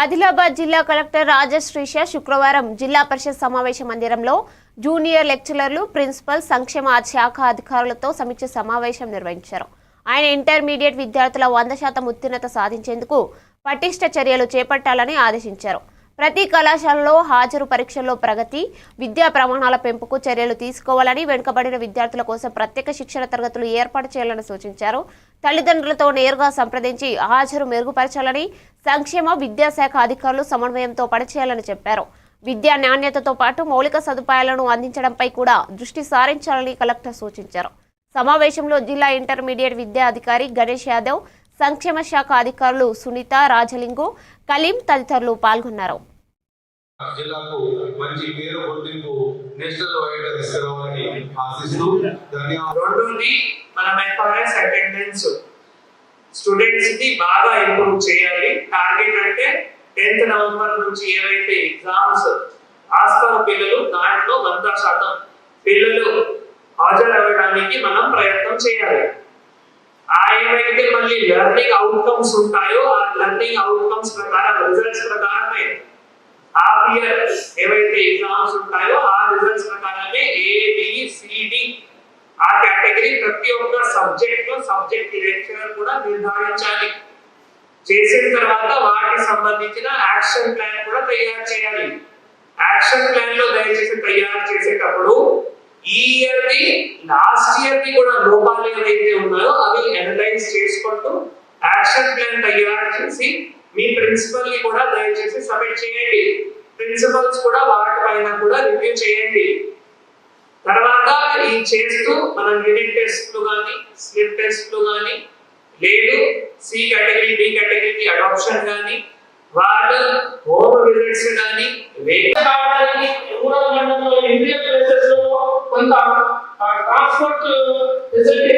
ఆదిలాబాద్ జిల్లా కలెక్టర్ రాజశ్రీష శుక్రవారం జిల్లా పరిషత్ సమావేశ మందిరంలో జూనియర్ లెక్చరర్లు ప్రిన్సిపల్ సంక్షేమ శాఖ అధికారులతో సమీక్ష సమావేశం నిర్వహించారు. ఆయన ఇంటర్మీడియట్ విద్యార్థుల వంద శాతం ఉత్తీర్ణత సాధించేందుకు పటిష్ట చర్యలు చేపట్టాలని ఆదేశించారు. ప్రతి కళాశాలలో హాజరు పరీక్షల్లో ప్రగతి విద్యా ప్రమాణాల పెంపుకు చర్యలు తీసుకోవాలని వెనుకబడిన విద్యార్థుల కోసం ప్రత్యేక శిక్షణ తరగతులు ఏర్పాటు చేయాలని సూచించారు. తల్లిదండ్రులతో నేరుగా సంప్రదించి హాజరు మెరుగుపరచాలని సంక్షేమ విద్యాశాఖ అధికారులు సమన్వయంతో పనిచేయాలని చెప్పారు. విద్యా నాణ్యతతో పాటు మౌలిక సదుపాయాలను అందించడంపై కూడా దృష్టి సారించాలని కలెక్టర్ సూచించారు. సమావేశంలో జిల్లా ఇంటర్మీడియట్ విద్యా అధికారి గణేష్ యాదవ్ సంక్షేమ శాఖ అధికారులు సునీత రాజలింగు కలీం తదితరులు పాల్గొన్నారు. జిల్లాకు మంచి పేరు గుర్తింపు నేషనల్ వైడ్గా తీసుకురావాలని ఆశిస్తూ ధన్యవాదాలు. రెండోది మనం అటెండెన్స్ స్టూడెంట్స్ని బాగా ఇంప్రూవ్ చేయాలి. టార్గెట్ అంటే టెన్త్ నవంబర్ నుంచి ఏవైతే ఎగ్జామ్స్ రాస్తారు పిల్లలు దాంట్లో వంద శాతం పిల్లలు హాజరవ్వడానికి మనం ప్రయత్నం చేయాలి. ఆ ఏవైతే మళ్ళీ లెర్నింగ్ అవుట్కమ్స్ ఉంటాయో ఆ లెర్నింగ్ అవుట్కమ్స్ ప్రకారం రిజల్ట్స్ ప్రకారమే హాఫ్ ఇయర్ ఏవైతే ఎగ్జామ్స్ ఉంటాయో ఆ రిజల్ట్స్ ప్రకారమే ఏబిసిడి ఆ కేటగిరీ ప్రతి ఒక్క సబ్జెక్ట్లో సబ్జెక్ట్ లెక్చరర్ కూడా నిర్ధారించాలి. చేసిన తర్వాత వాటికి సంబంధించిన యాక్షన్ ప్లాన్ కూడా తయారు చేయాలి. యాక్షన్ ప్లాన్లో దయచేసి తయారు చేసేటప్పుడు ఈ ఇయర్ ది లాస్ట్ ఇయర్ ది కూడా లోపాలు ఏవైతే ఉన్నాయో అవి అనలైజ్ చేసుకుంటూ యాక్షన్ ప్లాన్ తయారు చేసి మీ ప్రిన్సిపల్ని కూడా దయచేసి సబ్మిట్ చేయండి. ప్రిన్సిపల్స్ కూడా వాటిపైన కూడా రివ్యూ చేయండి. తర్వాత ఈ చేస్తూ మనం యూనిట్ టెస్ట్లు కానీ స్లిప్ టెస్ట్లు కానీ లేదు సి కేటగిరీ బి కేటగిరీకి అడాప్షన్ కానీ వాళ్ళు హోమ్ విజిట్స్ కానీ కొంత ట్రాన్స్పోర్ట్ ఫెసిలిటీ